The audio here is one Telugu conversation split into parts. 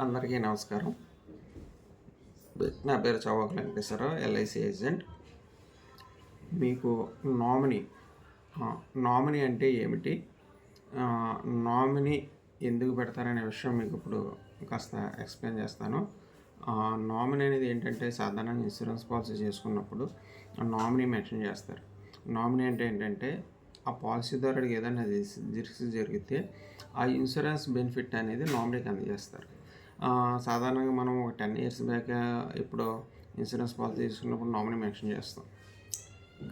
అందరికీ నమస్కారం. నా పేరు చౌక వెంకటేశ్వరరావు ఎల్ఐసి ఏజెంట్. మీకు నామినీ నామినీ అంటే ఏమిటి? నామినీ ఎందుకు పెడతారనే విషయం మీకు ఇప్పుడు కాస్త ఎక్స్ప్లెయిన్ చేస్తాను. నామినీ అనేది ఏంటంటే సాధారణంగా ఇన్సూరెన్స్ పాలసీ చేసుకున్నప్పుడు నామినీ మెన్షన్ చేస్తారు. నామినీ అంటే ఏంటంటే ఆ పాలసీదారుడికి ఏదైనా రిస్క్ జరిగితే ఆ ఇన్సూరెన్స్ బెనిఫిట్ అనేది నామినీకి అందజేస్తారు. సాధారణంగా మనం ఒక టెన్ ఇయర్స్ బ్యాక్ ఇప్పుడు ఇన్సూరెన్స్ పాలసీ తీసుకున్నప్పుడు నామినీ మెన్షన్ చేస్తాం.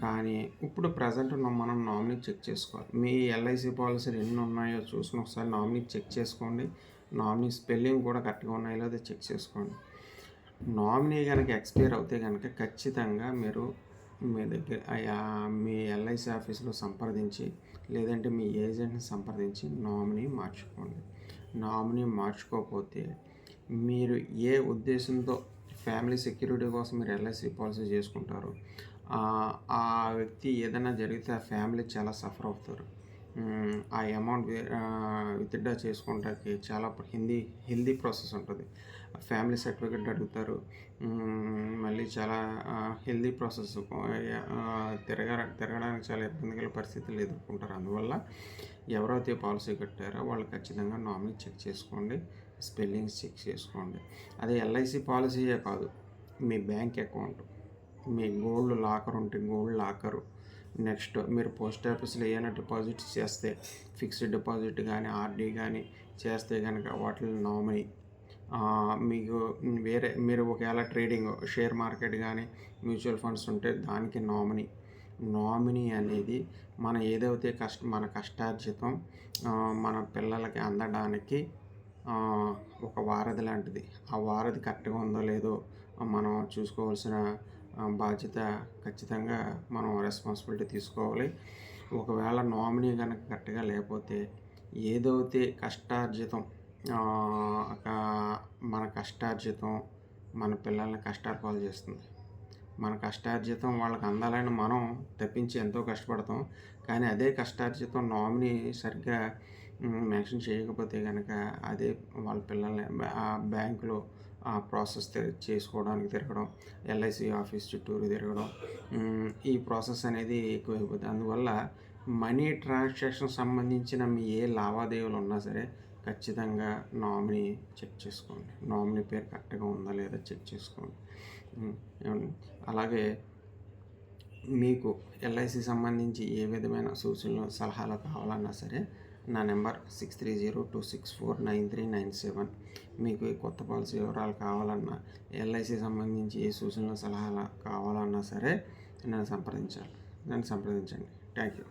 కానీ ఇప్పుడు ప్రజెంట్ మనం నామినీ చెక్ చేసుకోవాలి. మీ ఎల్ఐసి పాలసీలు ఎన్ని ఉన్నాయో చూసుకుని ఒకసారి నామినీ చెక్ చేసుకోండి. నామినీ స్పెల్లింగ్ కూడా కరెక్ట్గా ఉన్నాయో లేదో చెక్ చేసుకోండి. నామినీ కనుక ఎక్స్పైర్ అవుతే కనుక ఖచ్చితంగా మీరు మీ దగ్గర మీ ఎల్ఐసి ఆఫీస్లో సంప్రదించి లేదంటే మీ ఏజెంట్ని సంప్రదించి నామినీ మార్చుకోండి. నామినీ మార్చుకోకపోతే మీరు ఏ ఉద్దేశంతో ఫ్యామిలీ సెక్యూరిటీ కోసం మీరు ఎల్ఐసి పాలసీ చేసుకుంటారు? ఆ వ్యక్తి ఏదైనా జరిగితే ఆ ఫ్యామిలీ చాలా సఫర్ అవుతారు. ఆ అమౌంట్ విత్డ్రా చేసుకోవడానికి చాలా హిందీ హెల్దీ ప్రాసెస్ ఉంటుంది. ఫ్యామిలీ సర్టిఫికెట్ అడుగుతారు. మళ్ళీ చాలా హెల్దీ ప్రాసెస్ తిరగ తిరగడానికి చాలా ఇబ్బందికర పరిస్థితులు ఎదుర్కొంటారు. అందువల్ల ఎవరైతే పాలసీ కట్టారో వాళ్ళు ఖచ్చితంగా నామినీ చెక్ చేసుకోండి. స్పెల్లింగ్స్ చెక్ చేసుకోండి. అదే ఎల్ఐసి పాలసీయే కాదు. మీ బ్యాంక్ అకౌంట్ మీ గోల్డ్ లాకర్ ఉంటే గోల్డ్ లాకరు నెక్స్ట్ మీరు పోస్ట్ ఆఫీస్లో ఏమైనా డిపాజిట్స్ చేస్తే ఫిక్స్డ్ డిపాజిట్ కానీ ఆర్డీ కానీ చేస్తే కనుక వాటిని నామినీ. మీకు వేరే మీరు ఒకవేళ ట్రేడింగ్ షేర్ మార్కెట్ కానీ మ్యూచువల్ ఫండ్స్ ఉంటే దానికి నామినీ. నామినీ అనేది మన ఏదైతే కష్ట మన కష్టార్జితం మన పిల్లలకి అందడానికి ఒక వారధి లాంటిది. ఆ వారధి కరెక్ట్గా ఉందో లేదో మనం చూసుకోవాల్సిన బాధ్యత ఖచ్చితంగా మనం రెస్పాన్సిబిలిటీ తీసుకోవాలి. ఒకవేళ నామినీ కనుక కరెక్ట్గా లేకపోతే ఏదైతే కష్టార్జితం మన కష్టార్జితం మన పిల్లల్ని కష్టాలు పాలు చేస్తుంది. మన కష్టార్జితం వాళ్ళకి అందాలని మనం తప్పించి ఎంతో కష్టపడతాం. కానీ అదే కష్టార్జితం నామినీ సరిగ్గా మెన్షన్ చేయకపోతే కనుక అదే వాళ్ళ పిల్లల్ని బ్యాంకులో ప్రాసెస్ చేసుకోవడానికి తిరగడం ఎల్ఐసి ఆఫీస్ చుట్టూరు తిరగడం ఈ ప్రాసెస్ అనేది ఎక్కువైపోతుంది అందువల్ల మనీ ట్రాన్సాక్షన్ సంబంధించిన మీ ఏ లావాదేవీలు ఉన్నా సరే ఖచ్చితంగా నామినీ చెక్ చేసుకోండి. నామినీ పేరు కరెక్ట్గా ఉందా లేదా చెక్ చేసుకోండి. అలాగే మీకు ఎల్ఐసి సంబంధించి ఏ విధమైన సూచనలు సలహాలు కావాలన్నా సరే నా number six three zero two six four nine three nine seven. మీకు ఈ కొత్త పాలసీ వివరాలు కావాలన్నా ఎల్ఐసి సంబంధించి ఏ సూచనలు సలహాలు కావాలన్నా సరే నన్ను సంప్రదించాలి. నన్ను సంప్రదించండి. Thank you.